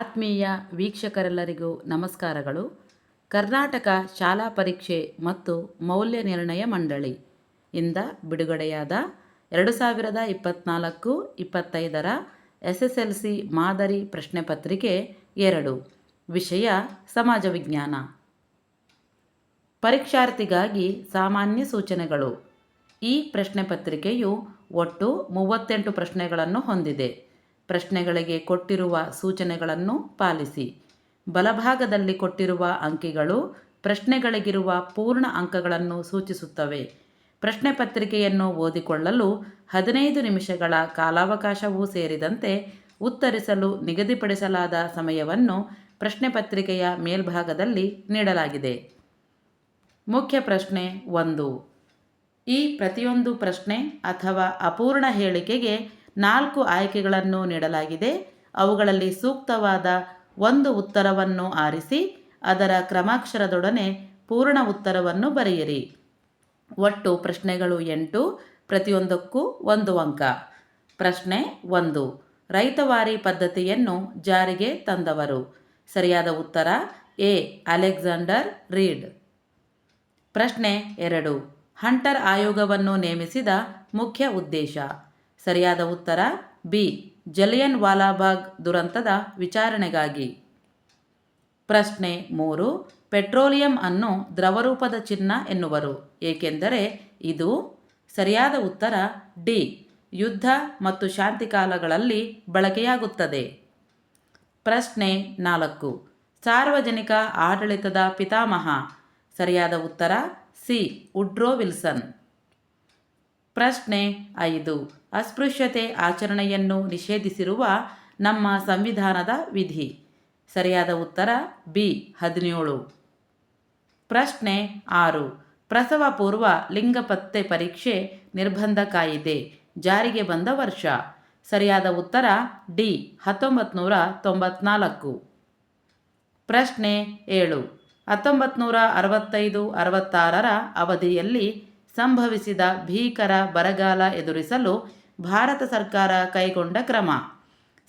ಆತ್ಮೀಯ ವೀಕ್ಷಕರೆಲ್ಲರಿಗೂ ನಮಸ್ಕಾರಗಳು. ಕರ್ನಾಟಕ ಶಾಲಾ ಪರೀಕ್ಷೆ ಮತ್ತು ಮೌಲ್ಯ ನಿರ್ಣಯ ಮಂಡಳಿ ಇಂದ ಬಿಡುಗಡೆಯಾದ ಎರಡು ಸಾವಿರದ ಇಪ್ಪತ್ನಾಲ್ಕು ಇಪ್ಪತ್ತೈದರ ಎಸ್ ಎಸ್ ಎಲ್ ಸಿ ಮಾದರಿ ಪ್ರಶ್ನೆ ಪತ್ರಿಕೆ ಎರಡು, ವಿಷಯ ಸಮಾಜ ವಿಜ್ಞಾನ. ಪರೀಕ್ಷಾರ್ಥಿಗಾಗಿ ಸಾಮಾನ್ಯ ಸೂಚನೆಗಳು. ಈ ಪ್ರಶ್ನೆ ಪತ್ರಿಕೆಯು ಒಟ್ಟು ಮೂವತ್ತೆಂಟು ಪ್ರಶ್ನೆಗಳನ್ನು ಹೊಂದಿದೆ. ಪ್ರಶ್ನೆಗಳಿಗೆ ಕೊಟ್ಟಿರುವ ಸೂಚನೆಗಳನ್ನು ಪಾಲಿಸಿ. ಬಲಭಾಗದಲ್ಲಿ ಕೊಟ್ಟಿರುವ ಅಂಕಿಗಳು ಪ್ರಶ್ನೆಗಳಿಗಿರುವ ಪೂರ್ಣ ಅಂಕಗಳನ್ನು ಸೂಚಿಸುತ್ತವೆ. ಪ್ರಶ್ನೆ ಪತ್ರಿಕೆಯನ್ನು ಓದಿಕೊಳ್ಳಲು ಹದಿನೈದು ನಿಮಿಷಗಳ ಕಾಲಾವಕಾಶವೂ ಸೇರಿದಂತೆ ಉತ್ತರಿಸಲು ನಿಗದಿಪಡಿಸಲಾದ ಸಮಯವನ್ನು ಪ್ರಶ್ನೆ ಪತ್ರಿಕೆಯ ಮೇಲ್ಭಾಗದಲ್ಲಿ ನೀಡಲಾಗಿದೆ. ಮುಖ್ಯ ಪ್ರಶ್ನೆ ಒಂದು. ಈ ಪ್ರತಿಯೊಂದು ಪ್ರಶ್ನೆ ಅಥವಾ ಅಪೂರ್ಣ ಹೇಳಿಕೆಗೆ ನಾಲ್ಕು ಆಯ್ಕೆಗಳನ್ನು ನೀಡಲಾಗಿದೆ. ಅವುಗಳಲ್ಲಿ ಸೂಕ್ತವಾದ ಒಂದು ಉತ್ತರವನ್ನು ಆರಿಸಿ, ಅದರ ಕ್ರಮಾಕ್ಷರದೊಡನೆ ಪೂರ್ಣ ಉತ್ತರವನ್ನು ಬರೆಯಿರಿ. ಒಟ್ಟು ಪ್ರಶ್ನೆಗಳು ಎಂಟು, ಪ್ರತಿಯೊಂದಕ್ಕೂ ಒಂದು ಅಂಕ. ಪ್ರಶ್ನೆ ಒಂದು, ರೈತವಾರಿ ಪದ್ಧತಿಯನ್ನು ಜಾರಿಗೆ ತಂದವರು. ಸರಿಯಾದ ಉತ್ತರ, ಎ, ಅಲೆಕ್ಸಾಂಡರ್ ರೀಡ್. ಪ್ರಶ್ನೆ ಎರಡು, ಹಂಟರ್ ಆಯೋಗವನ್ನು ನೇಮಿಸಿದ ಮುಖ್ಯ ಉದ್ದೇಶ. ಸರಿಯಾದ ಉತ್ತರ? ಬಿ. ಜಲಿಯನ್ ವಾಲಾಬಾಗ್ ದುರಂತದ ವಿಚಾರಣೆಗಾಗಿ. ಪ್ರಶ್ನೆ ಮೂರು. ಪೆಟ್ರೋಲಿಯಂ ಅನ್ನು ದ್ರವರೂಪದ ಚಿನ್ನ ಎನ್ನುವರು. ಏಕೆಂದರೆ ಇದು ಸರಿಯಾದ ಉತ್ತರ ಡಿ. ಯುದ್ಧ ಮತ್ತು ಶಾಂತಿ ಕಾಲಗಳಲ್ಲಿ ಬಳಕೆಯಾಗುತ್ತದೆ. ಪ್ರಶ್ನೆ ನಾಲ್ಕು. ಸಾರ್ವಜನಿಕ ಆಡಳಿತದ ಪಿತಾಮಹ. ಸರಿಯಾದ ಉತ್ತರ ಸಿ. ಉಡ್ರೋ ವಿಲ್ಸನ್. ಪ್ರಶ್ನೆ ಐದು. ಅಸ್ಪೃಶ್ಯತೆ ಆಚರಣೆಯನ್ನು ನಿಷೇಧಿಸಿರುವ ನಮ್ಮ ಸಂವಿಧಾನದ ವಿಧಿ. ಸರಿಯಾದ ಉತ್ತರ ಬಿ, ಹದಿನೇಳು. ಪ್ರಶ್ನೆ ಆರು. ಪ್ರಸವ ಪೂರ್ವ ಲಿಂಗ ಪತ್ತೆ ಪರೀಕ್ಷೆ ನಿರ್ಬಂಧ ಕಾಯಿದೆ. ಜಾರಿಗೆ ಬಂದ ವರ್ಷ. ಸರಿಯಾದ ಉತ್ತರ ಡಿ ಹತ್ತೊಂಬತ್ತು ನೂರ ತೊಂಬತ್ನಾಲ್ಕು. ಪ್ರಶ್ನೆ ಏಳು. ಹತ್ತೊಂಬತ್ತು ನೂರ ಅರವತ್ತೈದು, ಅರವತ್ತಾರರ ಅವಧಿಯಲ್ಲಿ ಸಂಭವಿಸಿದ ಭೀಕರ ಬರಗಾಲ ಎದುರಿಸಲು ಭಾರತ ಸರ್ಕಾರ ಕೈಗೊಂಡ ಕ್ರಮ.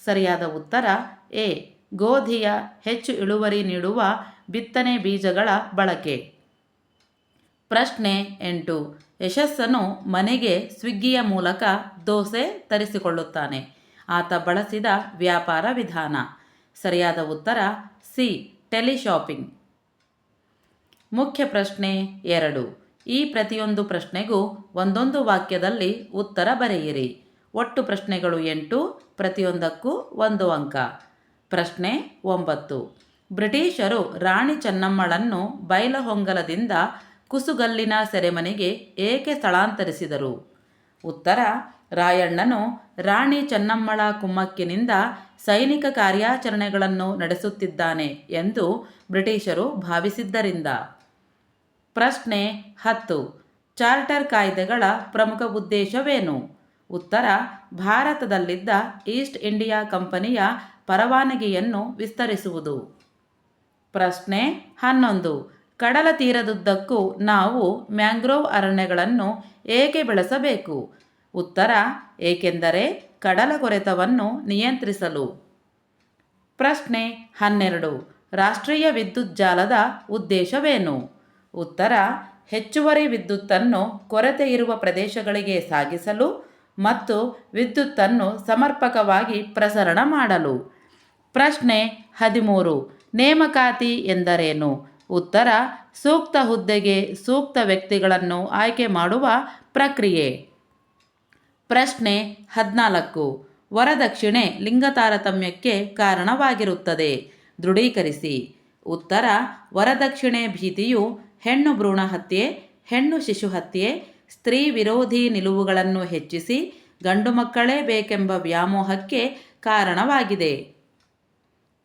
ಸರಿಯಾದ ಉತ್ತರ, ಎ. ಗೋಧಿಯ ಹೆಚ್ಚು ಇಳುವರಿ ನೀಡುವ ಬಿತ್ತನೆ ಬೀಜಗಳ ಬಳಕೆ. ಪ್ರಶ್ನೆ ಎಂಟು. ಯಶಸ್ಸನ್ನು ಮನೆಗೆ ಸ್ವಿಗ್ಗಿಯ ಮೂಲಕ ದೋಸೆ ತರಿಸಿಕೊಳ್ಳುತ್ತಾನೆ. ಆತ ಬಳಸಿದ ವ್ಯಾಪಾರ ವಿಧಾನ. ಸರಿಯಾದ ಉತ್ತರ, ಸಿ. ಟೆಲಿಶಾಪಿಂಗ್. ಮುಖ್ಯ ಪ್ರಶ್ನೆ ಎರಡು. ಈ ಪ್ರತಿಯೊಂದು ಪ್ರಶ್ನೆಗೂ ಒಂದೊಂದು ವಾಕ್ಯದಲ್ಲಿ ಉತ್ತರ ಬರೆಯಿರಿ. ಒಟ್ಟು ಪ್ರಶ್ನೆಗಳು ಎಂಟು, ಪ್ರತಿಯೊಂದಕ್ಕೂ ಒಂದು ಅಂಕ. ಪ್ರಶ್ನೆ ಒಂಬತ್ತು. ಬ್ರಿಟಿಷರು ರಾಣಿ ಚೆನ್ನಮ್ಮಳನ್ನು ಬೈಲಹೊಂಗಲದಿಂದ ಕುಸುಗಲ್ಲಿನ ಸೆರೆಮನೆಗೆ ಏಕೆ ಸ್ಥಳಾಂತರಿಸಿದರು? ಉತ್ತರ, ರಾಯಣ್ಣನು ರಾಣಿ ಚೆನ್ನಮ್ಮಳ ಕುಮ್ಮಕ್ಕಿನಿಂದ ಸೈನಿಕ ಕಾರ್ಯಾಚರಣೆಗಳನ್ನು ನಡೆಸುತ್ತಿದ್ದಾನೆ ಎಂದು ಬ್ರಿಟಿಷರು ಭಾವಿಸಿದ್ದರಿಂದ. ಪ್ರಶ್ನೆ ಹತ್ತು. ಚಾರ್ಟರ್ ಕಾಯ್ದೆಗಳ ಪ್ರಮುಖ ಉದ್ದೇಶವೇನು? ಉತ್ತರ, ಭಾರತದಲ್ಲಿದ್ದ ಈಸ್ಟ್ ಇಂಡಿಯಾ ಕಂಪನಿಯ ಪರವಾನಗಿಯನ್ನು ವಿಸ್ತರಿಸುವುದು. ಪ್ರಶ್ನೆ ಹನ್ನೊಂದು. ಕಡಲ ತೀರದುದ್ದಕ್ಕೂ ನಾವು ಮ್ಯಾಂಗ್ರೋವ್ ಅರಣ್ಯಗಳನ್ನು ಏಕೆ ಬೆಳೆಸಬೇಕು? ಉತ್ತರ, ಏಕೆಂದರೆ ಕಡಲ ಕೊರೆತವನ್ನು ನಿಯಂತ್ರಿಸಲು. ಪ್ರಶ್ನೆ ಹನ್ನೆರಡು. ರಾಷ್ಟ್ರೀಯ ವಿದ್ಯುತ್ ಜಾಲದ ಉದ್ದೇಶವೇನು? ಉತ್ತರ, ಹೆಚ್ಚುವರಿ ವಿದ್ಯುತ್ತನ್ನು ಕೊರತೆ ಇರುವ ಪ್ರದೇಶಗಳಿಗೆ ಸಾಗಿಸಲು ಮತ್ತು ವಿದ್ಯುತ್ತನ್ನು ಸಮರ್ಪಕವಾಗಿ ಪ್ರಸರಣ ಮಾಡಲು. ಪ್ರಶ್ನೆ ಹದಿಮೂರು, ನೇಮಕಾತಿ ಎಂದರೇನು? ಉತ್ತರ, ಸೂಕ್ತ ಹುದ್ದೆಗೆ ಸೂಕ್ತ ವ್ಯಕ್ತಿಗಳನ್ನು ಆಯ್ಕೆ ಮಾಡುವ ಪ್ರಕ್ರಿಯೆ. ಪ್ರಶ್ನೆ ಹದಿನಾಲ್ಕು, ವರದಕ್ಷಿಣೆ ಲಿಂಗ ತಾರತಮ್ಯಕ್ಕೆ ಕಾರಣವಾಗಿರುತ್ತದೆ. ದೃಢೀಕರಿಸಿ. ಉತ್ತರ, ವರದಕ್ಷಿಣೆ ಭೀತಿಯು ಹೆಣ್ಣು ಭ್ರೂಣ ಹತ್ಯೆ, ಹೆಣ್ಣು ಶಿಶು ಹತ್ಯೆ, ಸ್ತ್ರೀ ವಿರೋಧಿ ನಿಲುವುಗಳನ್ನು ಹೆಚ್ಚಿಸಿ ಗಂಡು ಮಕ್ಕಳೇ ಬೇಕೆಂಬ ವ್ಯಾಮೋಹಕ್ಕೆ ಕಾರಣವಾಗಿದೆ.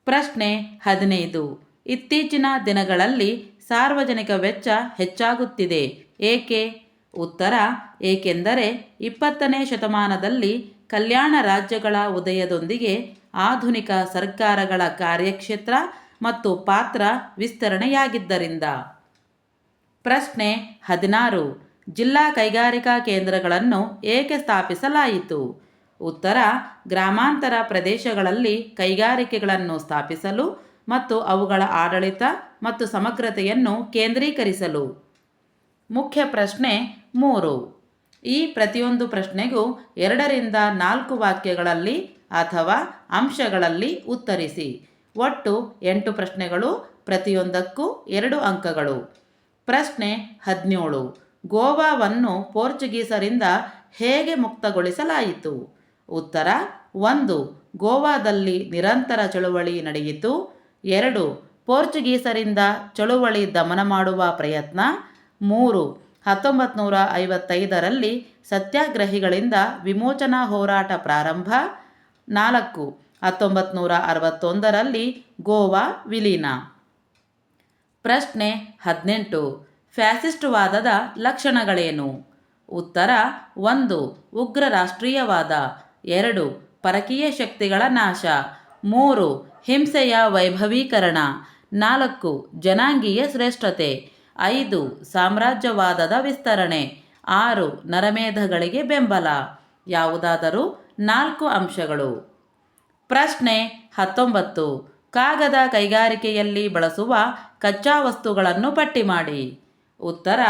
ಪ್ರಶ್ನೆ ಹದಿನೈದು. ಇತ್ತೀಚಿನ ದಿನಗಳಲ್ಲಿ ಸಾರ್ವಜನಿಕ ವೆಚ್ಚ ಹೆಚ್ಚಾಗುತ್ತಿದೆ. ಏಕೆ? ಉತ್ತರ, ಏಕೆಂದರೆ ಇಪ್ಪತ್ತನೇ ಶತಮಾನದಲ್ಲಿ ಕಲ್ಯಾಣ ರಾಜ್ಯಗಳ ಉದಯದೊಂದಿಗೆ ಆಧುನಿಕ ಸರ್ಕಾರಗಳ ಕಾರ್ಯಕ್ಷೇತ್ರ ಮತ್ತು ಪಾತ್ರ ವಿಸ್ತರಣೆಯಾಗಿದ್ದರಿಂದ. ಪ್ರಶ್ನೆ ಹದಿನಾರು. ಜಿಲ್ಲಾ ಕೈಗಾರಿಕಾ ಕೇಂದ್ರಗಳನ್ನು ಏಕೆ ಸ್ಥಾಪಿಸಲಾಯಿತು? ಉತ್ತರ, ಗ್ರಾಮಾಂತರ ಪ್ರದೇಶಗಳಲ್ಲಿ ಕೈಗಾರಿಕೆಗಳನ್ನು ಸ್ಥಾಪಿಸಲು ಮತ್ತು ಅವುಗಳ ಆಡಳಿತ ಮತ್ತು ಸಮಗ್ರತೆಯನ್ನು ಕೇಂದ್ರೀಕರಿಸಲು. ಮುಖ್ಯ ಪ್ರಶ್ನೆ ಮೂರು. ಈ ಪ್ರತಿಯೊಂದು ಪ್ರಶ್ನೆಗೂ ಎರಡರಿಂದ ನಾಲ್ಕು ವಾಕ್ಯಗಳಲ್ಲಿ ಅಥವಾ ಅಂಶಗಳಲ್ಲಿ ಉತ್ತರಿಸಿ. ಒಟ್ಟು ಎಂಟು ಪ್ರಶ್ನೆಗಳು, ಪ್ರತಿಯೊಂದಕ್ಕೂ ಎರಡು ಅಂಕಗಳು. ಪ್ರಶ್ನೆ ಹದಿನೇಳು ಗೋವಾವನ್ನು ಪೋರ್ಚುಗೀಸರಿಂದ ಹೇಗೆ ಮುಕ್ತಗೊಳಿಸಲಾಯಿತು? ಉತ್ತರ, ಒಂದು, ಗೋವಾದಲ್ಲಿ ನಿರಂತರ ಚಳುವಳಿ ನಡೆಯಿತು. ಎರಡು, ಪೋರ್ಚುಗೀಸರಿಂದ ಚಳುವಳಿ ದಮನ ಮಾಡುವ ಪ್ರಯತ್ನ. ಮೂರು ಹತ್ತೊಂಬತ್ತು ನೂರ ಐವತ್ತೈದರಲ್ಲಿ ಸತ್ಯಾಗ್ರಹಿಗಳಿಂದ ವಿಮೋಚನಾ ಹೋರಾಟ ಪ್ರಾರಂಭ. ನಾಲ್ಕು ಹತ್ತೊಂಬತ್ತು ನೂರ ಅರವತ್ತೊಂದರಲ್ಲಿ ಗೋವಾ ವಿಲೀನ. ಪ್ರಶ್ನೆ ಹದಿನೆಂಟು. ಫ್ಯಾಸಿಸ್ಟ್ವಾದದ ಲಕ್ಷಣಗಳೇನು? ಉತ್ತರ, ಒಂದು ಉಗ್ರ ರಾಷ್ಟ್ರೀಯವಾದ ಎರಡು, ಪರಕೀಯ ಶಕ್ತಿಗಳ ನಾಶ, ಮೂರು, ಹಿಂಸೆಯ ವೈಭವೀಕರಣ, ನಾಲ್ಕು, ಜನಾಂಗೀಯ ಶ್ರೇಷ್ಠತೆ, ಐದು, ಸಾಮ್ರಾಜ್ಯವಾದದ ವಿಸ್ತರಣೆ, ಆರು, ನರಮೇಧಗಳಿಗೆ ಬೆಂಬಲ, ಯಾವುದಾದರೂ ನಾಲ್ಕು ಅಂಶಗಳು. ಪ್ರಶ್ನೆ ಹತ್ತೊಂಬತ್ತು. ಕಾಗದ ಕೈಗಾರಿಕೆಯಲ್ಲಿ ಬಳಸುವ ಕಚ್ಚಾ ವಸ್ತುಗಳನ್ನು ಪಟ್ಟಿ ಮಾಡಿ. ಉತ್ತರ,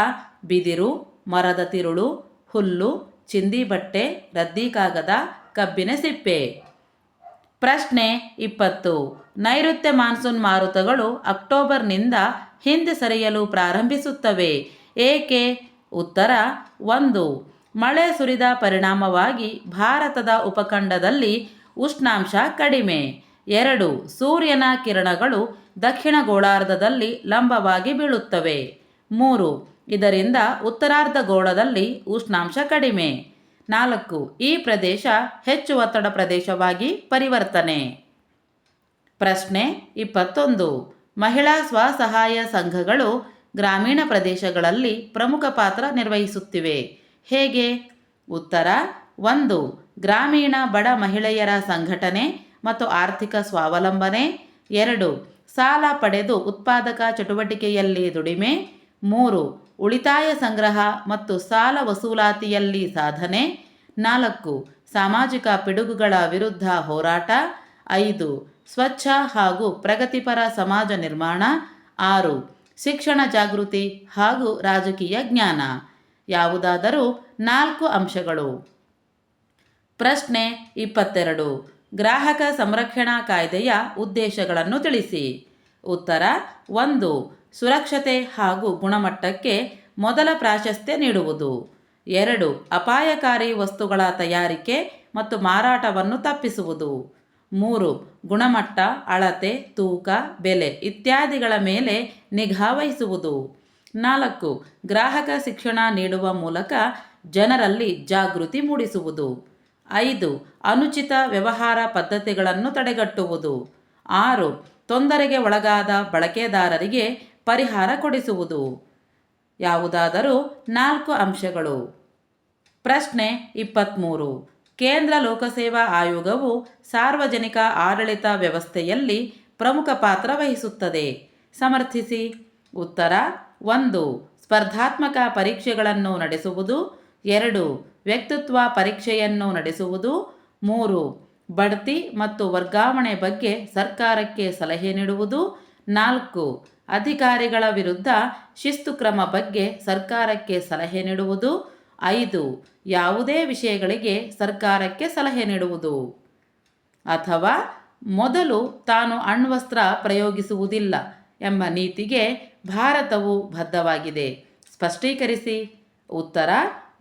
ಬಿದಿರು, ಮರದ ತಿರುಳು, ಹುಲ್ಲು, ಚಿಂದಿ ಬಟ್ಟೆ, ರದ್ದಿ ಕಾಗದ, ಕಬ್ಬಿನ ಸಿಪ್ಪೆ. ಪ್ರಶ್ನೆ ಇಪ್ಪತ್ತು. ನೈಋತ್ಯ ಮಾನ್ಸೂನ್ ಮಾರುತಗಳು ಅಕ್ಟೋಬರ್ನಿಂದ ಹಿಂದೆ ಸರಿಯಲು ಪ್ರಾರಂಭಿಸುತ್ತವೆ. ಏಕೆ? ಉತ್ತರ, ಒಂದು. ಮಳೆ ಸುರಿದ ಪರಿಣಾಮವಾಗಿ ಭಾರತದ ಉಪಖಂಡದಲ್ಲಿ ಉಷ್ಣಾಂಶ ಕಡಿಮೆ. ಎರಡು ಸೂರ್ಯನ ಕಿರಣಗಳು ದಕ್ಷಿಣ ಗೋಳಾರ್ಧದಲ್ಲಿ ಲಂಬವಾಗಿ ಬೀಳುತ್ತವೆ. ಮೂರು ಇದರಿಂದ ಉತ್ತರಾರ್ಧ ಗೋಳದಲ್ಲಿ ಉಷ್ಣಾಂಶ ಕಡಿಮೆ. ನಾಲ್ಕು ಈ ಪ್ರದೇಶ ಹೆಚ್ಚು ಒತ್ತಡ ಪ್ರದೇಶವಾಗಿ ಪರಿವರ್ತನೆ. ಪ್ರಶ್ನೆ ಇಪ್ಪತ್ತೊಂದು. ಮಹಿಳಾ ಸ್ವಸಹಾಯ ಸಂಘಗಳು ಗ್ರಾಮೀಣ ಪ್ರದೇಶಗಳಲ್ಲಿ ಪ್ರಮುಖ ಪಾತ್ರ ನಿರ್ವಹಿಸುತ್ತಿವೆ. ಹೇಗೆ? ಉತ್ತರ, ಒಂದು ಗ್ರಾಮೀಣ ಬಡ ಮಹಿಳೆಯರ ಸಂಘಟನೆ ಮತ್ತು ಆರ್ಥಿಕ ಸ್ವಾವಲಂಬನೆ. ಎರಡು, ಸಾಲ ಪಡೆದು ಉತ್ಪಾದಕ ಚಟುವಟಿಕೆಯಲ್ಲಿ ದುಡಿಮೆ. ಮೂರು, ಉಳಿತಾಯ ಸಂಗ್ರಹ ಮತ್ತು ಸಾಲ ವಸೂಲಾತಿಯಲ್ಲಿ ಸಾಧನೆ. ನಾಲ್ಕು, ಸಾಮಾಜಿಕ ಪಿಡುಗುಗಳ ವಿರುದ್ಧ ಹೋರಾಟ. ಐದು, ಸ್ವಚ್ಛ ಹಾಗೂ ಪ್ರಗತಿಪರ ಸಮಾಜ ನಿರ್ಮಾಣ. ಆರು, ಶಿಕ್ಷಣ ಜಾಗೃತಿ ಹಾಗೂ ರಾಜಕೀಯ ಜ್ಞಾನ. ಯಾವುದಾದರೂ ನಾಲ್ಕು ಅಂಶಗಳು. ಪ್ರಶ್ನೆ ಇಪ್ಪತ್ತೆರಡು ಗ್ರಾಹಕ ಸಂರಕ್ಷಣಾ ಕಾಯ್ದೆಯ ಉದ್ದೇಶಗಳನ್ನು ತಿಳಿಸಿ. ಉತ್ತರ, ಒಂದು, ಸುರಕ್ಷತೆ ಹಾಗೂ ಗುಣಮಟ್ಟಕ್ಕೆ ಮೊದಲ ಪ್ರಾಶಸ್ತ್ಯ ನೀಡುವುದು. ಎರಡು, ಅಪಾಯಕಾರಿ ವಸ್ತುಗಳ ತಯಾರಿಕೆ ಮತ್ತು ಮಾರಾಟವನ್ನು ತಪ್ಪಿಸುವುದು. ಮೂರು, ಗುಣಮಟ್ಟ, ಅಳತೆ, ತೂಕ, ಬೆಲೆ ಇತ್ಯಾದಿಗಳ ಮೇಲೆ ನಿಗಾ ವಹಿಸುವುದು. ನಾಲ್ಕು, ಗ್ರಾಹಕ ಶಿಕ್ಷಣ ನೀಡುವ ಮೂಲಕ ಜನರಲ್ಲಿ ಜಾಗೃತಿ ಮೂಡಿಸುವುದು. ಐದು, ಅನುಚಿತ ವ್ಯವಹಾರ ಪದ್ಧತಿಗಳನ್ನು ತಡೆಗಟ್ಟುವುದು. ಆರು, ತೊಂದರೆಗೆ ಒಳಗಾದ ಬಳಕೆದಾರರಿಗೆ ಪರಿಹಾರ ಕೊಡಿಸುವುದು. ಯಾವುದಾದರೂ ನಾಲ್ಕು ಅಂಶಗಳು. ಪ್ರಶ್ನೆ ಇಪ್ಪತ್ತ್ಮೂರು ಕೇಂದ್ರ ಲೋಕಸೇವಾ ಆಯೋಗವು ಸಾರ್ವಜನಿಕ ಆಡಳಿತ ವ್ಯವಸ್ಥೆಯಲ್ಲಿ ಪ್ರಮುಖ ಪಾತ್ರ ವಹಿಸುತ್ತದೆ. ಸಮರ್ಥಿಸಿ. ಉತ್ತರ, ಒಂದು, ಸ್ಪರ್ಧಾತ್ಮಕ ಪರೀಕ್ಷೆಗಳನ್ನು ನಡೆಸುವುದು. ಎರಡು ವ್ಯಕ್ತಿತ್ವ ಪರೀಕ್ಷೆಯನ್ನು ನಡೆಸುವುದು. ಮೂರು, ಬಡ್ತಿ ಮತ್ತು ವರ್ಗಾವಣೆ ಬಗ್ಗೆ ಸರ್ಕಾರಕ್ಕೆ ಸಲಹೆ ನೀಡುವುದು. ನಾಲ್ಕು, ಅಧಿಕಾರಿಗಳ ವಿರುದ್ಧ ಶಿಸ್ತು ಕ್ರಮ ಬಗ್ಗೆ ಸರ್ಕಾರಕ್ಕೆ ಸಲಹೆ ನೀಡುವುದು. ಐದು, ಯಾವುದೇ ವಿಷಯಗಳಿಗೆ ಸರ್ಕಾರಕ್ಕೆ ಸಲಹೆ ನೀಡುವುದು. ಅಥವಾ ಮೊದಲು ತಾನು ಅಣ್ವಸ್ತ್ರ ಪ್ರಯೋಗಿಸುವುದಿಲ್ಲ ಎಂಬ ನೀತಿಗೆ ಭಾರತವು ಬದ್ಧವಾಗಿದೆ. ಸ್ಪಷ್ಟೀಕರಿಸಿ. ಉತ್ತರ,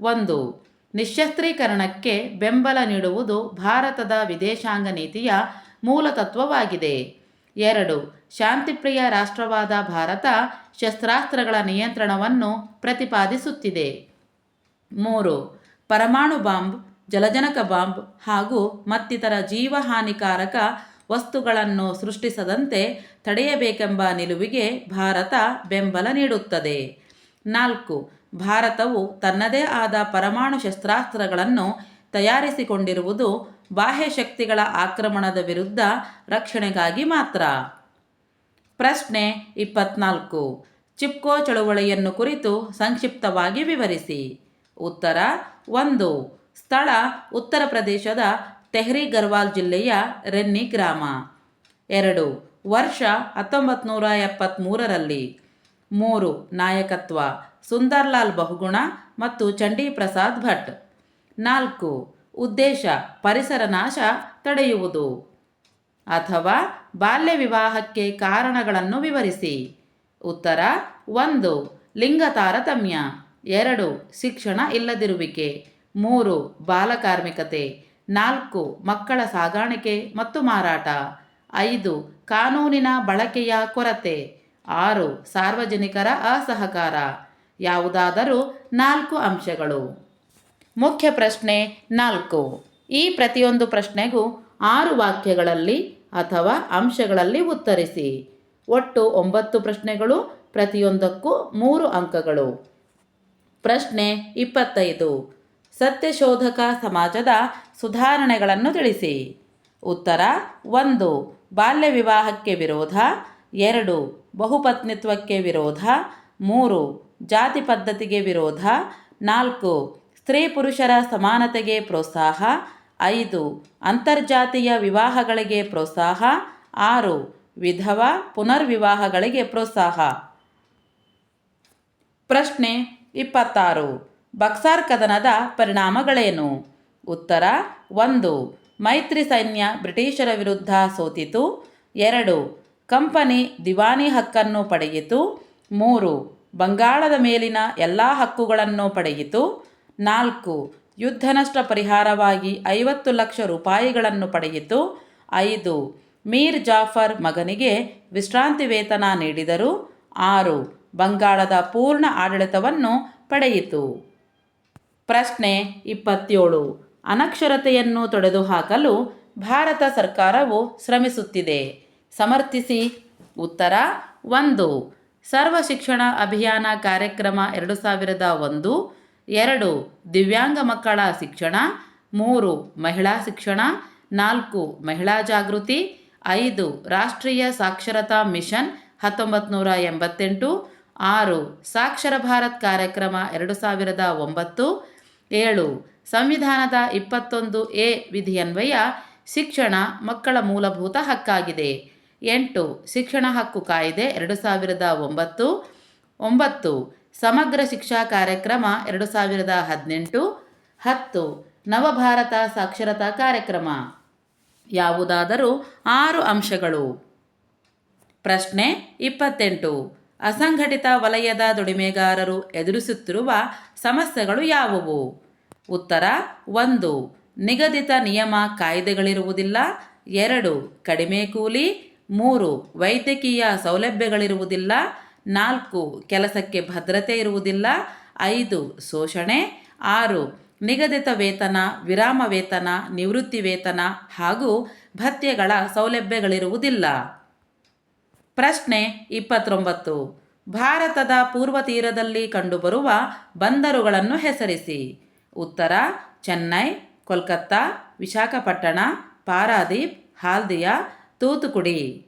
ಒಂದು ನಿಶಸ್ತ್ರೀಕರಣಕ್ಕೆ ಬೆಂಬಲ ನೀಡುವುದು ಭಾರತದ ವಿದೇಶಾಂಗ ನೀತಿಯ ಮೂಲತತ್ವವಾಗಿದೆ ಎರಡು, ಶಾಂತಿಪ್ರಿಯ ರಾಷ್ಟ್ರವಾದ ಭಾರತ ಶಸ್ತ್ರಾಸ್ತ್ರಗಳ ನಿಯಂತ್ರಣವನ್ನು ಪ್ರತಿಪಾದಿಸುತ್ತಿದೆ. ಮೂರು, ಪರಮಾಣು ಬಾಂಬ್, ಜಲಜನಕ ಬಾಂಬ್ ಹಾಗೂ ಮತ್ತಿತರ ಜೀವಹಾನಿಕಾರಕ ವಸ್ತುಗಳನ್ನು ಸೃಷ್ಟಿಸದಂತೆ ತಡೆಯಬೇಕೆಂಬ ನಿಲುವಿಗೆ ಭಾರತ ಬೆಂಬಲ ನೀಡುತ್ತದೆ. ನಾಲ್ಕು ಭಾರತವು ತನ್ನದೇ ಆದ ಪರಮಾಣು ಶಸ್ತ್ರಾಸ್ತ್ರಗಳನ್ನು ತಯಾರಿಸಿಕೊಂಡಿರುವುದು ಬಾಹ್ಯ ಶಕ್ತಿಗಳ ಆಕ್ರಮಣದ ವಿರುದ್ಧ ರಕ್ಷಣೆಗಾಗಿ ಮಾತ್ರ. ಪ್ರಶ್ನೆ ಇಪ್ಪತ್ನಾಲ್ಕು. ಚಿಪ್ಕೋ ಚಳುವಳಿಯನ್ನು ಕುರಿತು ಸಂಕ್ಷಿಪ್ತವಾಗಿ ವಿವರಿಸಿ. ಉತ್ತರ ಒಂದು. ಸ್ಥಳ ಉತ್ತರ ಪ್ರದೇಶದ ತೆಹ್ರಿ ಗರ್ವಾಲ್ ಜಿಲ್ಲೆಯ ರೆನ್ನಿ ಗ್ರಾಮ. ಎರಡು. ವರ್ಷ ಹತ್ತೊಂಬತ್ತು ನೂರ ಎಪ್ಪತ್ತ್ಮೂರರಲ್ಲಿ ಮೂರು. ನಾಯಕತ್ವ. ಸುಂದರ್ಲಾಲ್ ಬಹುಗುಣ ಮತ್ತು ಚಂಡೀಪ್ರಸಾದ್ ಭಟ್. ನಾಲ್ಕು, ಉದ್ದೇಶ, ಪರಿಸರ ನಾಶ ತಡೆಯುವುದು. ಅಥವಾ ಬಾಲ್ಯ ವಿವಾಹಕ್ಕೆ ಕಾರಣಗಳನ್ನು ವಿವರಿಸಿ. ಉತ್ತರ, ಒಂದು, ಲಿಂಗ ತಾರತಮ್ಯ. ಎರಡು, ಶಿಕ್ಷಣ ಇಲ್ಲದಿರುವಿಕೆ. ಮೂರು ಬಾಲಕಾರ್ಮಿಕತೆ ನಾಲ್ಕು, ಮಕ್ಕಳ ಸಾಗಾಣಿಕೆ ಮತ್ತು ಮಾರಾಟ. ಐದು, ಕಾನೂನಿನ ಬಳಕೆಯ ಕೊರತೆ. ಆರು, ಸಾರ್ವಜನಿಕರ ಅಸಹಕಾರ. ಯಾವುದಾದರೂ ನಾಲ್ಕು ಅಂಶಗಳು. ಮುಖ್ಯ ಪ್ರಶ್ನೆ ನಾಲ್ಕು. ಈ ಪ್ರತಿಯೊಂದು ಪ್ರಶ್ನೆಗೂ ಆರು ವಾಕ್ಯಗಳಲ್ಲಿ ಅಥವಾ ಅಂಶಗಳಲ್ಲಿ ಉತ್ತರಿಸಿ. ಒಟ್ಟು ಒಂಬತ್ತು ಪ್ರಶ್ನೆಗಳು, ಪ್ರತಿಯೊಂದಕ್ಕೂ ಮೂರು ಅಂಕಗಳು. ಪ್ರಶ್ನೆ ಇಪ್ಪತ್ತೈದು. ಸತ್ಯಶೋಧಕ ಸಮಾಜದ ಸುಧಾರಣೆಗಳನ್ನು ತಿಳಿಸಿ. ಉತ್ತರ ಒಂದು. ಬಾಲ್ಯ ವಿವಾಹಕ್ಕೆ ವಿರೋಧ. ಎರಡು. ಬಹುಪತ್ನಿತ್ವಕ್ಕೆ ವಿರೋಧ. ಮೂರು. ಜಾತಿ ಪದ್ಧತಿಗೆ ವಿರೋಧ. ನಾಲ್ಕು, ಸ್ತ್ರೀ ಪುರುಷರ ಸಮಾನತೆಗೆ ಪ್ರೋತ್ಸಾಹ. ಐದು, ಅಂತರ್ಜಾತಿಯ ವಿವಾಹಗಳಿಗೆ ಪ್ರೋತ್ಸಾಹ. ಆರು, ವಿಧವ ಪುನರ್ವಿವಾಹಗಳಿಗೆ ಪ್ರೋತ್ಸಾಹ. ಪ್ರಶ್ನೆ ಇಪ್ಪತ್ತಾರು, ಬಕ್ಸಾರ್ ಕದನದ ಪರಿಣಾಮಗಳೇನು? ಉತ್ತರ, ಒಂದು, ಮೈತ್ರಿ ಸೈನ್ಯ ಬ್ರಿಟಿಷರ ವಿರುದ್ಧ ಸೋತಿತು. ಎರಡು, ಕಂಪನಿ ದಿವಾನಿ ಹಕ್ಕನ್ನು ಪಡೆಯಿತು. ಮೂರು ಬಂಗಾಳದ ಮೇಲಿನ ಎಲ್ಲ ಹಕ್ಕುಗಳನ್ನು ಪಡೆಯಿತು. ನಾಲ್ಕು, ಯುದ್ಧ ನಷ್ಟ ಪರಿಹಾರವಾಗಿ ಐವತ್ತು ಲಕ್ಷ ರೂಪಾಯಿಗಳನ್ನು ಪಡೆಯಿತು. ಐದು, ಮೀರ್ ಜಾಫರ್ ಮಗನಿಗೆ ವಿಶ್ರಾಂತಿ ವೇತನ ನೀಡಿದರು. ಆರು, ಬಂಗಾಳದ ಪೂರ್ಣ ಆಡಳಿತವನ್ನು ಪಡೆಯಿತು. ಪ್ರಶ್ನೆ ಇಪ್ಪತ್ತೇಳು, ಅನಕ್ಷರತೆಯನ್ನು ತೊಡೆದುಹಾಕಲು ಭಾರತ ಸರ್ಕಾರವು ಶ್ರಮಿಸುತ್ತಿದೆ. ಸಮರ್ಥಿಸಿ, ಉತ್ತರ ಒಂದು ಸರ್ವ ಶಿಕ್ಷಣ ಅಭಿಯಾನ ಕಾರ್ಯಕ್ರಮ ಎರಡು ಸಾವಿರದ ಒಂದು, ಎರಡು ದಿವ್ಯಾಂಗ ಮಕ್ಕಳ ಶಿಕ್ಷಣ, ಮೂರು ಮಹಿಳಾ ಶಿಕ್ಷಣ, ನಾಲ್ಕು ಮಹಿಳಾ ಜಾಗೃತಿ, ಐದು ರಾಷ್ಟ್ರೀಯ ಸಾಕ್ಷರತಾ ಮಿಷನ್ ಹತ್ತೊಂಬತ್ತು ನೂರ ಎಂಬತ್ತೆಂಟು, ಆರು ಸಾಕ್ಷರ ಭಾರತ್ ಕಾರ್ಯಕ್ರಮ ಎರಡು ಸಾವಿರದ ಒಂಬತ್ತು, ಏಳು ಸಂವಿಧಾನದ ಇಪ್ಪತ್ತೊಂದು ಎ ವಿಧಿಯನ್ವಯ ಶಿಕ್ಷಣ ಮಕ್ಕಳ ಮೂಲಭೂತ ಹಕ್ಕಾಗಿದೆ. ಎಂಟು, ಶಿಕ್ಷಣ ಹಕ್ಕು ಕಾಯ್ದೆ ಎರಡು ಸಾವಿರದ ಒಂಬತ್ತು. ಒಂಬತ್ತು, ಸಮಗ್ರ ಶಿಕ್ಷಾ ಕಾರ್ಯಕ್ರಮ ಎರಡು ಸಾವಿರದ ಹದಿನೆಂಟು. ಹತ್ತು, ನವಭಾರತ ಸಾಕ್ಷರತಾ ಕಾರ್ಯಕ್ರಮ. ಯಾವುದಾದರೂ ಆರು ಅಂಶಗಳು. ಪ್ರಶ್ನೆ ಇಪ್ಪತ್ತೆಂಟು, ಅಸಂಘಟಿತ ವಲಯದ ದುಡಿಮೆಗಾರರು ಎದುರಿಸುತ್ತಿರುವ ಸಮಸ್ಯೆಗಳು ಯಾವುವು? ಉತ್ತರ, ಒಂದು, ನಿಗದಿತ ನಿಯಮ ಕಾಯ್ದೆಗಳಿರುವುದಿಲ್ಲ. ಎರಡು, ಕಡಿಮೆ ಕೂಲಿ. ಮೂರು, ವೈದ್ಯಕೀಯ ಸೌಲಭ್ಯಗಳಿರುವುದಿಲ್ಲ. ನಾಲ್ಕು, ಕೆಲಸಕ್ಕೆ ಭದ್ರತೆ ಇರುವುದಿಲ್ಲ. ಐದು, ಶೋಷಣೆ. ಆರು, ನಿಗದಿತ ವೇತನ, ವಿರಾಮ ವೇತನ, ನಿವೃತ್ತಿ ವೇತನ ಹಾಗೂ ಭತ್ಯೆಗಳ ಸೌಲಭ್ಯಗಳಿರುವುದಿಲ್ಲ. ಪ್ರಶ್ನೆ ಇಪ್ಪತ್ತೊಂಬತ್ತು. ಭಾರತದ ಪೂರ್ವ ತೀರದಲ್ಲಿ ಕಂಡುಬರುವ ಬಂದರುಗಳನ್ನು ಹೆಸರಿಸಿ. ಉತ್ತರ, ಚೆನ್ನೈ, ಕೋಲ್ಕತ್ತಾ, ವಿಶಾಖಪಟ್ಟಣ, ಪಾರಾದೀಪ್, ಹಾಲ್ದಿಯಾ ತೂತುಕುಡಿ.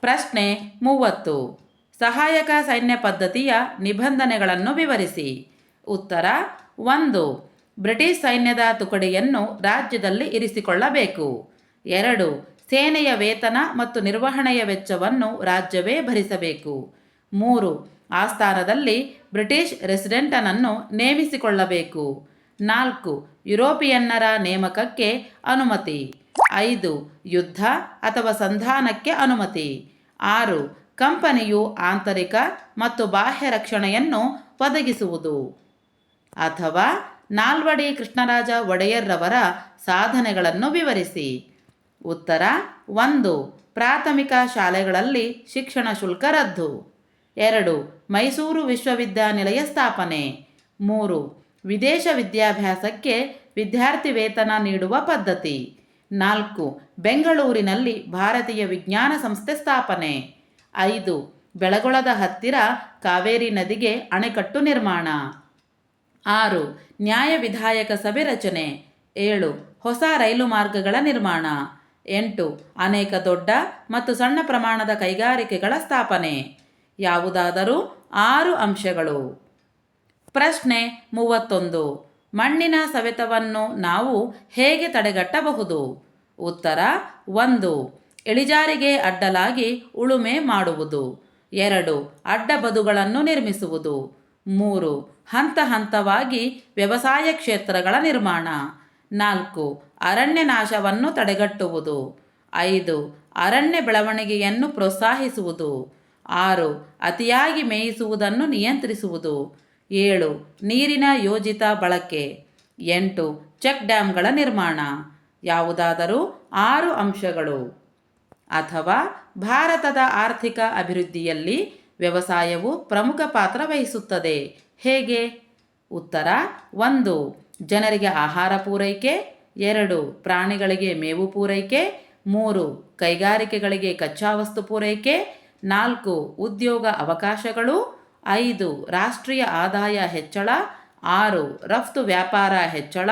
ಪ್ರಶ್ನೆ ಮೂವತ್ತು. ಸಹಾಯಕ ಸೈನ್ಯ ಪದ್ಧತಿಯ ನಿಬಂಧನೆಗಳನ್ನು ವಿವರಿಸಿ. ಉತ್ತರ ಒಂದು. ಬ್ರಿಟಿಷ್ ಸೈನ್ಯದ ತುಕಡಿಯನ್ನು ರಾಜ್ಯದಲ್ಲಿ ಇರಿಸಿಕೊಳ್ಳಬೇಕು. ಎರಡು. ಸೇನೆಯ ವೇತನ ಮತ್ತು ನಿರ್ವಹಣೆಯ ವೆಚ್ಚವನ್ನು ರಾಜ್ಯವೇ ಭರಿಸಬೇಕು. ಮೂರು. ಆಸ್ಥಾನದಲ್ಲಿ ಬ್ರಿಟಿಷ್ ರೆಸಿಡೆಂಟನನ್ನು ನೇಮಿಸಿಕೊಳ್ಳಬೇಕು. ನಾಲ್ಕು. ಯುರೋಪಿಯನ್ನರ ನೇಮಕಕ್ಕೆ ಅನುಮತಿ. ಐದು, ಯುದ್ಧ ಅಥವಾ ಸಂಧಾನಕ್ಕೆ ಅನುಮತಿ. ಆರು, ಕಂಪನಿಯು ಆಂತರಿಕ ಮತ್ತು ಬಾಹ್ಯ ರಕ್ಷಣೆಯನ್ನು ಒದಗಿಸುವುದು. ಅಥವಾ ನಾಲ್ವಡಿ ಕೃಷ್ಣರಾಜ ಒಡೆಯರ್ರವರ ಸಾಧನೆಗಳನ್ನು ವಿವರಿಸಿ. ಉತ್ತರ, ಒಂದು, ಪ್ರಾಥಮಿಕ ಶಾಲೆಗಳಲ್ಲಿ ಶಿಕ್ಷಣ ಶುಲ್ಕ ರದ್ದು. ಎರಡು, ಮೈಸೂರು ವಿಶ್ವವಿದ್ಯಾನಿಲಯ ಸ್ಥಾಪನೆ. ಮೂರು, ವಿದೇಶ ವಿದ್ಯಾಭ್ಯಾಸಕ್ಕೆ ವಿದ್ಯಾರ್ಥಿ ವೇತನ ನೀಡುವ ಪದ್ಧತಿ. ನಾಲ್ಕು, ಬೆಂಗಳೂರಿನಲ್ಲಿ ಭಾರತೀಯ ವಿಜ್ಞಾನ ಸಂಸ್ಥೆ ಸ್ಥಾಪನೆ. ಐದು, ಬೆಳಗೊಳದ ಹತ್ತಿರ ಕಾವೇರಿ ನದಿಗೆ ಅಣೆಕಟ್ಟು ನಿರ್ಮಾಣ. ಆರು, ನ್ಯಾಯ ವಿಧಾಯಕ ಸಭೆ ರಚನೆ. ಏಳು, ಹೊಸ ರೈಲು ಮಾರ್ಗಗಳ ನಿರ್ಮಾಣ. ಎಂಟು, ಅನೇಕ ದೊಡ್ಡ ಮತ್ತು ಸಣ್ಣ ಪ್ರಮಾಣದ ಕೈಗಾರಿಕೆಗಳ ಸ್ಥಾಪನೆ. ಯಾವುದಾದರೂ ಆರು ಅಂಶಗಳು. ಪ್ರಶ್ನೆ ಮೂವತ್ತೊಂದು, ಮಣ್ಣಿನ ಸವೆತವನ್ನು ನಾವು ಹೇಗೆ ತಡೆಗಟ್ಟಬಹುದು? ಉತ್ತರ, ಒಂದು. ಇಳಿಜಾರಿಗೆ ಅಡ್ಡಲಾಗಿ ಉಳುಮೆ ಮಾಡುವುದು. ಎರಡು. ಅಡ್ಡ ಬದುಗಳನ್ನು ನಿರ್ಮಿಸುವುದು. ಮೂರು. ಹಂತ ಹಂತವಾಗಿ ವ್ಯವಸಾಯ ಕ್ಷೇತ್ರಗಳ ನಿರ್ಮಾಣ. ನಾಲ್ಕು. ಅರಣ್ಯ ನಾಶವನ್ನು ತಡೆಗಟ್ಟುವುದು. ಐದು. ಅರಣ್ಯ ಬೆಳವಣಿಗೆಯನ್ನು ಪ್ರೋತ್ಸಾಹಿಸುವುದು. ಆರು. ಅತಿಯಾಗಿ ಮೇಯಿಸುವುದನ್ನು ನಿಯಂತ್ರಿಸುವುದು. ಏಳು. ನೀರಿನ ಯೋಜಿತ ಬಳಕೆ. ಎಂಟು. ಚೆಕ್ ಡ್ಯಾಮ್ಗಳ ನಿರ್ಮಾಣ. ಯಾವುದಾದರೂ ಆರು ಅಂಶಗಳು. ಅಥವಾ ಭಾರತದ ಆರ್ಥಿಕ ಅಭಿವೃದ್ಧಿಯಲ್ಲಿ ವ್ಯವಸಾಯವು ಪ್ರಮುಖ ಪಾತ್ರ ವಹಿಸುತ್ತದೆ. ಹೇಗೆ? ಉತ್ತರ, ಒಂದು, ಜನರಿಗೆ ಆಹಾರ ಪೂರೈಕೆ, ಎರಡು, ಪ್ರಾಣಿಗಳಿಗೆ ಮೇವು ಪೂರೈಕೆ, ಮೂರು, ಕೈಗಾರಿಕೆಗಳಿಗೆ ಕಚ್ಚಾ ವಸ್ತು ಪೂರೈಕೆ, ನಾಲ್ಕು, ಉದ್ಯೋಗ ಅವಕಾಶಗಳು, ಐದು, ರಾಷ್ಟ್ರೀಯ ಆದಾಯ ಹೆಚ್ಚಳ, ಆರು, ರಫ್ತು ವ್ಯಾಪಾರ ಹೆಚ್ಚಳ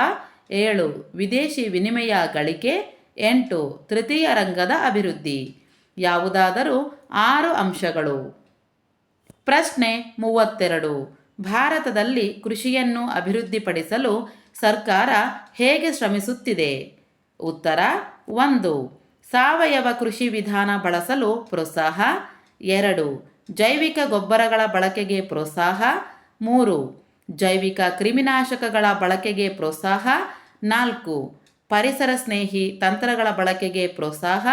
ಏಳು, ವಿದೇಶಿ ವಿನಿಮಯ ಗಳಿಕೆ. ಎಂಟು, ತೃತೀಯ ರಂಗದ ಅಭಿವೃದ್ಧಿ. ಯಾವುದಾದರೂ ಆರು ಅಂಶಗಳು. ಪ್ರಶ್ನೆ ಮೂವತ್ತೆರಡು, ಭಾರತದಲ್ಲಿ ಕೃಷಿಯನ್ನು ಅಭಿವೃದ್ಧಿಪಡಿಸಲು ಸರ್ಕಾರ ಹೇಗೆ ಶ್ರಮಿಸುತ್ತಿದೆ? ಉತ್ತರ, ಒಂದು, ಸಾವಯವ ಕೃಷಿ ವಿಧಾನ ಬಳಸಲು ಪ್ರೋತ್ಸಾಹ. ಎರಡು, ಜೈವಿಕ ಗೊಬ್ಬರಗಳ ಬಳಕೆಗೆ ಪ್ರೋತ್ಸಾಹ. ಮೂರು, ಜೈವಿಕ ಕ್ರಿಮಿನಾಶಕಗಳ ಬಳಕೆಗೆ ಪ್ರೋತ್ಸಾಹ. ನಾಲ್ಕು, ಪರಿಸರ ಸ್ನೇಹಿ ತಂತ್ರಗಳ ಬಳಕೆಗೆ ಪ್ರೋತ್ಸಾಹ.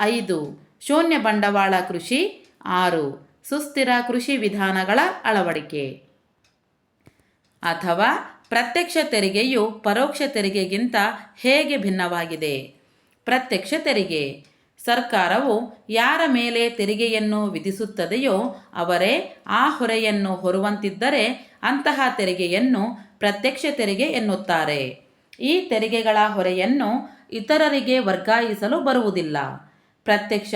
ಐದು, ಶೂನ್ಯ ಬಂಡವಾಳ ಕೃಷಿ. ಆರು, ಸುಸ್ಥಿರ ಕೃಷಿ ವಿಧಾನಗಳ ಅಳವಡಿಕೆ. ಅಥವಾ ಪ್ರತ್ಯಕ್ಷ ತೆರಿಗೆಯು ಪರೋಕ್ಷ ತೆರಿಗೆಗಿಂತ ಹೇಗೆ ಭಿನ್ನವಾಗಿದೆ? ಪ್ರತ್ಯಕ್ಷ ತೆರಿಗೆ. ಸರ್ಕಾರವು ಯಾರ ಮೇಲೆ ತೆರಿಗೆಯನ್ನು ವಿಧಿಸುತ್ತದೆಯೋ ಅವರೇ ಆ ಹೊರೆಯನ್ನು ಹೊರುವಂತಿದ್ದರೆ ಅಂತಹ ತೆರಿಗೆಯನ್ನು ಪ್ರತ್ಯಕ್ಷ ತೆರಿಗೆ ಎನ್ನುತ್ತಾರೆ. ಈ ತೆರಿಗೆಗಳ ಹೊರೆಯನ್ನು ಇತರರಿಗೆ ವರ್ಗಾಯಿಸಲು ಬರುವುದಿಲ್ಲ. ಪ್ರತ್ಯಕ್ಷ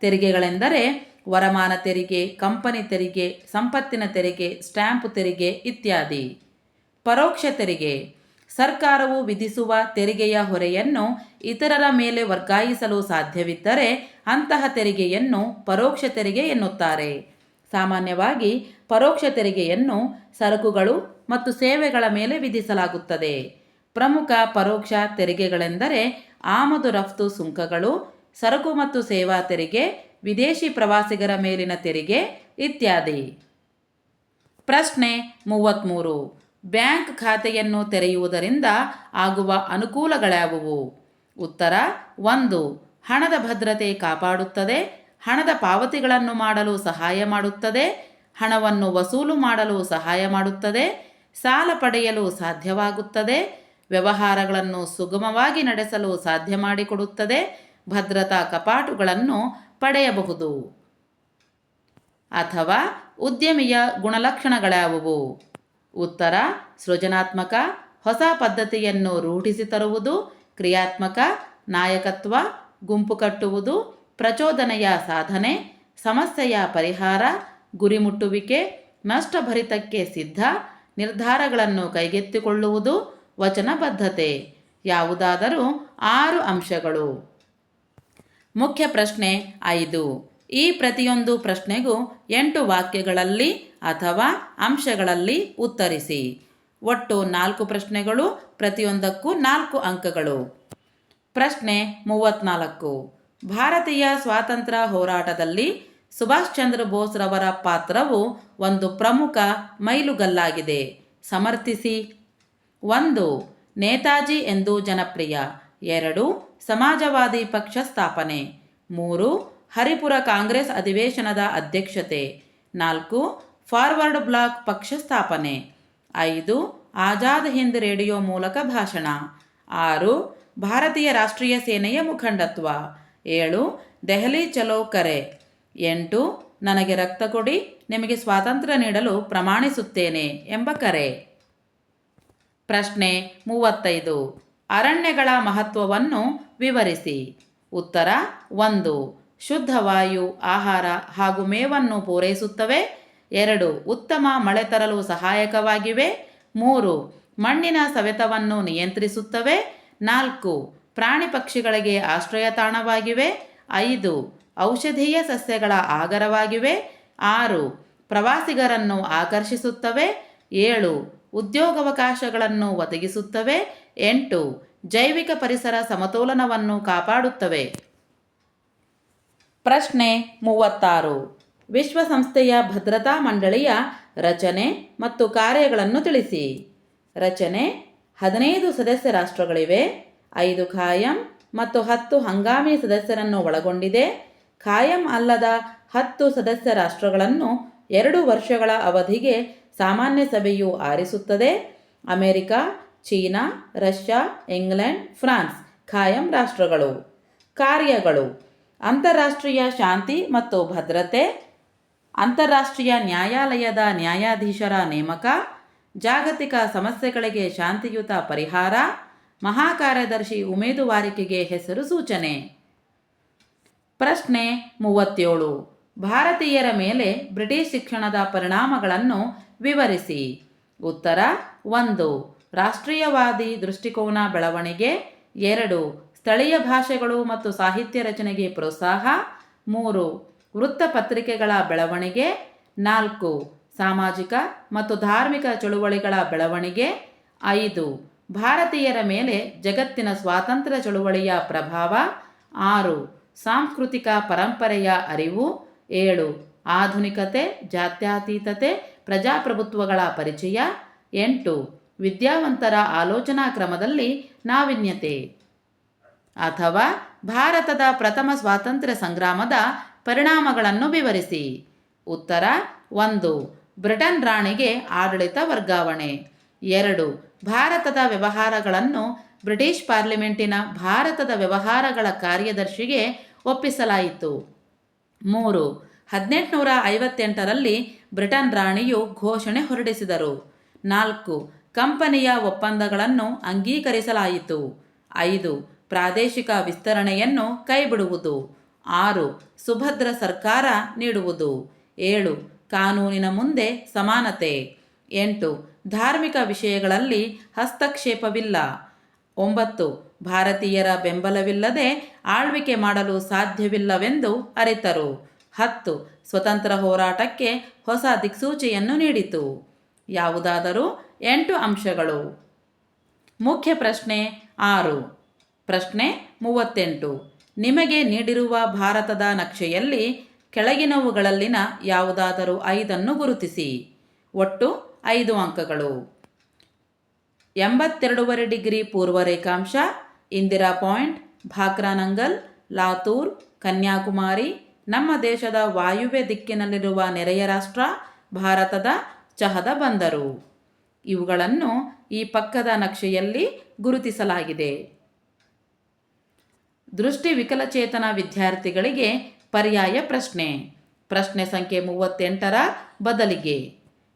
ತೆರಿಗೆಗಳೆಂದರೆ ವರಮಾನ ತೆರಿಗೆ, ಕಂಪನಿ ತೆರಿಗೆ, ಸಂಪತ್ತಿನ ತೆರಿಗೆ, ಸ್ಟ್ಯಾಂಪ್ ತೆರಿಗೆ ಇತ್ಯಾದಿ. ಪರೋಕ್ಷ ತೆರಿಗೆ. ಸರ್ಕಾರವು ವಿಧಿಸುವ ತೆರಿಗೆಯ ಹೊರೆಯನ್ನು ಇತರರ ಮೇಲೆ ವರ್ಗಾಯಿಸಲು ಸಾಧ್ಯವಿದ್ದರೆ ಅಂತಹ ತೆರಿಗೆಯನ್ನು ಪರೋಕ್ಷ ತೆರಿಗೆ ಎನ್ನುತ್ತಾರೆ. ಸಾಮಾನ್ಯವಾಗಿ ಪರೋಕ್ಷ ತೆರಿಗೆಯನ್ನು ಸರಕುಗಳು ಮತ್ತು ಸೇವೆಗಳ ಮೇಲೆ ವಿಧಿಸಲಾಗುತ್ತದೆ. ಪ್ರಮುಖ ಪರೋಕ್ಷ ತೆರಿಗೆಗಳೆಂದರೆ ಆಮದು ರಫ್ತು ಸುಂಕಗಳು, ಸರಕು ಮತ್ತು ಸೇವಾ ತೆರಿಗೆ, ವಿದೇಶಿ ಪ್ರವಾಸಿಗರ ಮೇಲಿನ ತೆರಿಗೆ ಇತ್ಯಾದಿ. ಪ್ರಶ್ನೆ ಮೂವತ್ತ್ಮೂರು ಬ್ಯಾಂಕ್ ಖಾತೆಯನ್ನು ತೆರೆಯುವುದರಿಂದ ಆಗುವ ಅನುಕೂಲಗಳ್ಯಾವುವು ಉತ್ತರ, ಒಂದು. ಹಣದ ಭದ್ರತೆ ಕಾಪಾಡುತ್ತದೆ, ಹಣದ ಪಾವತಿಗಳನ್ನು ಮಾಡಲು ಸಹಾಯ ಮಾಡುತ್ತದೆ, ಹಣವನ್ನು ವಸೂಲು ಮಾಡಲು ಸಹಾಯ ಮಾಡುತ್ತದೆ, ಸಾಲ ಪಡೆಯಲು ಸಾಧ್ಯವಾಗುತ್ತದೆ ವ್ಯವಹಾರಗಳನ್ನು ಸುಗಮವಾಗಿ ನಡೆಸಲು ಸಾಧ್ಯ ಮಾಡಿಕೊಡುತ್ತದೆ. ಭದ್ರತಾ ಕಪಾಟುಗಳನ್ನು ಪಡೆಯಬಹುದು. ಅಥವಾ ಉದ್ಯಮಿಯ ಗುಣಲಕ್ಷಣಗಳಾವುವು? ಉತ್ತರ, ಸೃಜನಾತ್ಮಕ, ಹೊಸ ಪದ್ಧತಿಯನ್ನು ರೂಢಿಸಿ ತರುವುದು, ಕ್ರಿಯಾತ್ಮಕ, ನಾಯಕತ್ವ, ಗುಂಪು ಕಟ್ಟುವುದು, ಪ್ರಚೋದನೆಯ ಸಾಧನೆ, ಸಮಸ್ಯೆಯ ಪರಿಹಾರ ಗುರಿ ಮುಟ್ಟುವಿಕೆ ನಷ್ಟಭರಿತಕ್ಕೆ ಸಿದ್ಧ, ನಿರ್ಧಾರಗಳನ್ನು ಕೈಗೆತ್ತಿಕೊಳ್ಳುವುದು ವಚನಬದ್ಧತೆ. ಯಾವುದಾದರೂ ಆರು ಅಂಶಗಳು. ಮುಖ್ಯ ಪ್ರಶ್ನೆ ಐದು. ಈ ಪ್ರತಿಯೊಂದು ಪ್ರಶ್ನೆಗೂ ಎಂಟು ವಾಕ್ಯಗಳಲ್ಲಿ ಅಥವಾ ಅಂಶಗಳಲ್ಲಿ ಉತ್ತರಿಸಿ. ಒಟ್ಟು ನಾಲ್ಕು ಪ್ರಶ್ನೆಗಳು, ಪ್ರತಿಯೊಂದಕ್ಕೂ ನಾಲ್ಕು ಅಂಕಗಳು. ಪ್ರಶ್ನೆ ಮೂವತ್ನಾಲ್ಕು. ಭಾರತೀಯ ಸ್ವಾತಂತ್ರ್ಯ ಹೋರಾಟದಲ್ಲಿ ಸುಭಾಷ್ ಚಂದ್ರ ಬೋಸ್ರವರ ಪಾತ್ರವು ಒಂದು ಪ್ರಮುಖ ಮೈಲುಗಲ್ಲಾಗಿದೆ. ಸಮರ್ಥಿಸಿ ಒಂದು, ನೇತಾಜಿ ಎಂದು ಜನಪ್ರಿಯ. ಎರಡು, ಸಮಾಜವಾದಿ ಪಕ್ಷ ಸ್ಥಾಪನೆ. ಮೂರು, ಹರಿಪುರ ಕಾಂಗ್ರೆಸ್ ಅಧಿವೇಶನದ ಅಧ್ಯಕ್ಷತೆ. ನಾಲ್ಕು, ಫಾರ್ವರ್ಡ್ ಬ್ಲಾಕ್ ಪಕ್ಷ ಸ್ಥಾಪನೆ. ಐದು, ಆಜಾದ್ ಹಿಂದ್ ರೇಡಿಯೋ ಮೂಲಕ ಭಾಷಣ. ಆರು, ಭಾರತೀಯ ರಾಷ್ಟ್ರೀಯ ಸೇನೆಯ ಮುಖಂಡತ್ವ. ಏಳು, ದೆಹಲಿ ಚಲೋ ಕರೆ. ಎಂಟು, ನನಗೆ ರಕ್ತ ಕೊಡಿ, ನಿಮಗೆ ಸ್ವಾತಂತ್ರ್ಯ ನೀಡಲು ಪ್ರಮಾಣಿಸುತ್ತೇನೆ ಎಂಬ ಕರೆ. ಪ್ರಶ್ನೆ ಮೂವತ್ತೈದು. ಅರಣ್ಯಗಳ ಮಹತ್ವವನ್ನು ವಿವರಿಸಿ. ಉತ್ತರ ಒಂದು. ಶುದ್ಧ ವಾಯು, ಆಹಾರ ಹಾಗೂ ಮೇವನ್ನು ಪೂರೈಸುತ್ತವೆ. ಎರಡು. ಉತ್ತಮ ಮಳೆ ತರಲು ಸಹಾಯಕವಾಗಿವೆ. ಮೂರು. ಮಣ್ಣಿನ ಸವೆತವನ್ನು ನಿಯಂತ್ರಿಸುತ್ತವೆ. ನಾಲ್ಕು. ಪ್ರಾಣಿ ಪಕ್ಷಿಗಳಿಗೆ ಆಶ್ರಯ ತಾಣವಾಗಿವೆ. ಐದು. ಔಷಧೀಯ ಸಸ್ಯಗಳ ಆಗರವಾಗಿವೆ. ಆರು. ಪ್ರವಾಸಿಗರನ್ನು ಆಕರ್ಷಿಸುತ್ತವೆ. ಏಳು. ಉದ್ಯೋಗಾವಕಾಶಗಳನ್ನು ಒದಗಿಸುತ್ತವೆ. ಎಂಟು, ಜೈವಿಕ ಪರಿಸರ ಸಮತೋಲನವನ್ನು ಕಾಪಾಡುತ್ತವೆ. ಪ್ರಶ್ನೆ ಮೂವತ್ತಾರು, ವಿಶ್ವಸಂಸ್ಥೆಯ ಭದ್ರತಾ ಮಂಡಳಿಯ ರಚನೆ ಮತ್ತು ಕಾರ್ಯಗಳನ್ನು ತಿಳಿಸಿ. ರಚನೆ, ಹದಿನೈದು ಸದಸ್ಯ ರಾಷ್ಟ್ರಗಳಿವೆ, ಐದು ಖಾಯಂ ಮತ್ತು ಹತ್ತು ಹಂಗಾಮಿ ಸದಸ್ಯರನ್ನು ಒಳಗೊಂಡಿದೆ. ಖಾಯಂ ಅಲ್ಲದ ಹತ್ತು ಸದಸ್ಯ ರಾಷ್ಟ್ರಗಳನ್ನು ಎರಡು ವರ್ಷಗಳ ಅವಧಿಗೆ ಸಾಮಾನ್ಯ ಸಭೆಯು ಆರಿಸುತ್ತದೆ. America, China, Russia, England, France ಖಾಯಂ ರಾಷ್ಟ್ರಗಳು. ಕಾರ್ಯಗಳು. ಅಂತಾರಾಷ್ಟ್ರೀಯ ಶಾಂತಿ ಮತ್ತು ಭದ್ರತೆ. ಅಂತಾರಾಷ್ಟ್ರೀಯ ನ್ಯಾಯಾಲಯದ ನ್ಯಾಯಾಧೀಶರ ನೇಮಕ. ಜಾಗತಿಕ ಸಮಸ್ಯೆಗಳಿಗೆ ಶಾಂತಿಯುತ ಪರಿಹಾರ. ಮಹಾಕಾರ್ಯದರ್ಶಿ ಉಮೇದುವಾರಿಕೆಗೆ ಹೆಸರು ಸೂಚನೆ. ಪ್ರಶ್ನೆ ಮೂವತ್ತೇಳು. ಭಾರತೀಯರ ಮೇಲೆ ಬ್ರಿಟಿಷ್ ಶಿಕ್ಷಣದ ಪರಿಣಾಮಗಳನ್ನು ವಿವರಿಸಿ. ಉತ್ತರ, ಒಂದು. ರಾಷ್ಟ್ರೀಯವಾದಿ ದೃಷ್ಟಿಕೋನ ಬೆಳವಣಿಗೆ, ಎರಡು. ಸ್ಥಳೀಯ ಭಾಷೆಗಳು ಮತ್ತು ಸಾಹಿತ್ಯ ರಚನೆಗೆ ಪ್ರೋತ್ಸಾಹ, ಮೂರು. ವೃತ್ತಪತ್ರಿಕೆಗಳ ಬೆಳವಣಿಗೆ, ನಾಲ್ಕು. ಸಾಮಾಜಿಕ ಮತ್ತು ಧಾರ್ಮಿಕ ಚಳುವಳಿಗಳ ಬೆಳವಣಿಗೆ, ಐದು. ಭಾರತೀಯರ ಮೇಲೆ ಜಗತ್ತಿನ ಸ್ವಾತಂತ್ರ್ಯ ಚಳುವಳಿಯ ಪ್ರಭಾವ, ಆರು. ಸಾಂಸ್ಕೃತಿಕ ಪರಂಪರೆಯ ಅರಿವು, ಏಳು. ಆಧುನಿಕತೆ, ಜಾತ್ಯತೀತತೆ ಪ್ರಜಾಪ್ರಭುತ್ವಗಳ ಪರಿಚಯ. ಎಂಟು, ವಿದ್ಯಾವಂತರ ಆಲೋಚನಾ ಕ್ರಮದಲ್ಲಿ ನಾವೀನ್ಯತೆ. ಅಥವಾ ಭಾರತದ ಪ್ರಥಮ ಸ್ವಾತಂತ್ರ್ಯ ಸಂಗ್ರಾಮದ ಪರಿಣಾಮಗಳನ್ನು ವಿವರಿಸಿ. ಉತ್ತರ, ಒಂದು, ಬ್ರಿಟನ್ ರಾಣಿಗೆ ಆಡಳಿತ ವರ್ಗಾವಣೆ. ಎರಡು, ಭಾರತದ ವ್ಯವಹಾರಗಳನ್ನು ಬ್ರಿಟಿಷ್ ಪಾರ್ಲಿಮೆಂಟಿನ ಭಾರತದ ವ್ಯವಹಾರಗಳ ಕಾರ್ಯದರ್ಶಿಗೆ ಒಪ್ಪಿಸಲಾಯಿತು. ಮೂರು, ಹದಿನೆಂಟುನೂರ ಐವತ್ತೆಂಟರಲ್ಲಿ ಬ್ರಿಟನ್ ರಾಣಿಯು ಘೋಷಣೆ ಹೊರಡಿಸಿದರು. ನಾಲ್ಕು, ಕಂಪನಿಯ ಒಪ್ಪಂದಗಳನ್ನು ಅಂಗೀಕರಿಸಲಾಯಿತು. ಐದು, ಪ್ರಾದೇಶಿಕ ವಿಸ್ತರಣೆಯನ್ನು ಕೈಬಿಡುವುದು. ಆರು, ಸುಭದ್ರ ಸರ್ಕಾರ ನೀಡುವುದು. ಏಳು, ಕಾನೂನಿನ ಮುಂದೆ ಸಮಾನತೆ. ಎಂಟು, ಧಾರ್ಮಿಕ ವಿಷಯಗಳಲ್ಲಿ ಹಸ್ತಕ್ಷೇಪವಿಲ್ಲ. ಒಂಬತ್ತು, ಭಾರತೀಯರ ಬೆಂಬಲವಿಲ್ಲದೆ ಆಳ್ವಿಕೆ ಮಾಡಲು ಸಾಧ್ಯವಿಲ್ಲವೆಂದು ಅರಿತರು. ಹತ್ತು. ಸ್ವತಂತ್ರ ಹೋರಾಟಕ್ಕೆ ಹೊಸ ದಿಕ್ಸೂಚಿಯನ್ನು ನೀಡಿತು. ಯಾವುದಾದರೂ ಎಂಟು ಅಂಶಗಳು. ಮುಖ್ಯ ಪ್ರಶ್ನೆ ಆರು. ಪ್ರಶ್ನೆ ಮೂವತ್ತೆಂಟು. ನಿಮಗೆ ನೀಡಿರುವ ಭಾರತದ ನಕ್ಷೆಯಲ್ಲಿ ಕೆಳಗಿನವುಗಳಲ್ಲಿನ ಯಾವುದಾದರೂ ಐದನ್ನು ಗುರುತಿಸಿ. ಒಟ್ಟು ಐದು ಅಂಕಗಳು. ಎಂಬತ್ತೆರಡೂವರೆ ಡಿಗ್ರಿ ಪೂರ್ವ ರೇಖಾಂಶ, ಇಂದಿರಾ ಪಾಯಿಂಟ್ ಭಾಕ್ರಾನಂಗಲ್ ಲಾತೂರ್, ಕನ್ಯಾಕುಮಾರಿ ನಮ್ಮ ದೇಶದ ವಾಯುವ್ಯ ದಿಕ್ಕಿನಲ್ಲಿರುವ ನೆರೆಯ ರಾಷ್ಟ್ರ ಭಾರತದ ಚಹದ ಬಂದರು. ಇವುಗಳನ್ನು ಈ ಪಕ್ಕದ ನಕ್ಷೆಯಲ್ಲಿ ಗುರುತಿಸಲಾಗಿದೆ. ದೃಷ್ಟಿ ವಿಕಲಚೇತನ ವಿದ್ಯಾರ್ಥಿಗಳಿಗೆ ಪರ್ಯಾಯ ಪ್ರಶ್ನೆ. ಪ್ರಶ್ನೆ ಸಂಖ್ಯೆ ಮೂವತ್ತೆಂಟರ ಬದಲಿಗೆ.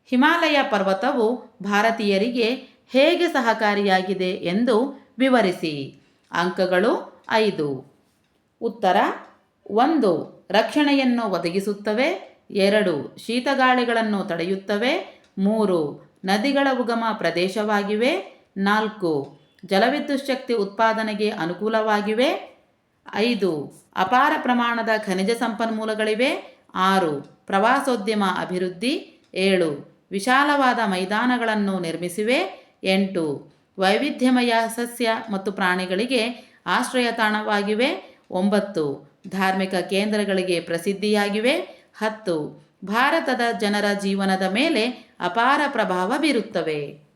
ಹಿಮಾಲಯ ಪರ್ವತವು ಭಾರತೀಯರಿಗೆ ಹೇಗೆ ಸಹಕಾರಿಯಾಗಿದೆ ಎಂದು ವಿವರಿಸಿ. ಅಂಕಗಳು ಐದು. ಉತ್ತರ ಒಂದು. ರಕ್ಷಣೆಯನ್ನು ಒದಗಿಸುತ್ತವೆ. ಎರಡು, ಶೀತಗಾಳಿಗಳನ್ನು ತಡೆಯುತ್ತವೆ. ಮೂರು, ನದಿಗಳ ಉಗಮ ಪ್ರದೇಶವಾಗಿವೆ. ನಾಲ್ಕು, ಜಲವಿದ್ಯುತ್ ಶಕ್ತಿ ಉತ್ಪಾದನೆಗೆ ಅನುಕೂಲವಾಗಿವೆ. ಐದು, ಅಪಾರ ಪ್ರಮಾಣದ ಖನಿಜ ಸಂಪನ್ಮೂಲಗಳಿವೆ. ಆರು, ಪ್ರವಾಸೋದ್ಯಮ ಅಭಿವೃದ್ಧಿ. ಏಳು, ವಿಶಾಲವಾದ ಮೈದಾನಗಳನ್ನು ನಿರ್ಮಿಸಿವೆ. ಎಂಟು, ವೈವಿಧ್ಯಮಯ ಸಸ್ಯ ಮತ್ತು ಪ್ರಾಣಿಗಳಿಗೆ ಆಶ್ರಯ ತಾಣವಾಗಿವೆ ಒಂಬತ್ತು ಧಾರ್ಮಿಕ ಕೇಂದ್ರಗಳಿಗೆ ಪ್ರಸಿದ್ಧಿಯಾಗಿವೆ. ಹತ್ತು, ಭಾರತದ ಜನರ ಜೀವನದ ಮೇಲೆ ಅಪಾರ ಪ್ರಭಾವ ಬೀರುತ್ತವೆ.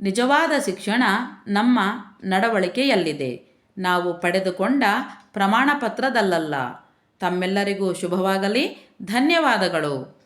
ನಿಜವಾದ ಶಿಕ್ಷಣ ನಮ್ಮ ನಡವಳಿಕೆಯಲ್ಲಿದೆ. ನಾವು ಪಡೆದುಕೊಂಡ ಪ್ರಮಾಣಪತ್ರದಲ್ಲಲ್ಲ. ತಮ್ಮೆಲ್ಲರಿಗೂ ಶುಭವಾಗಲಿ. ಧನ್ಯವಾದಗಳು.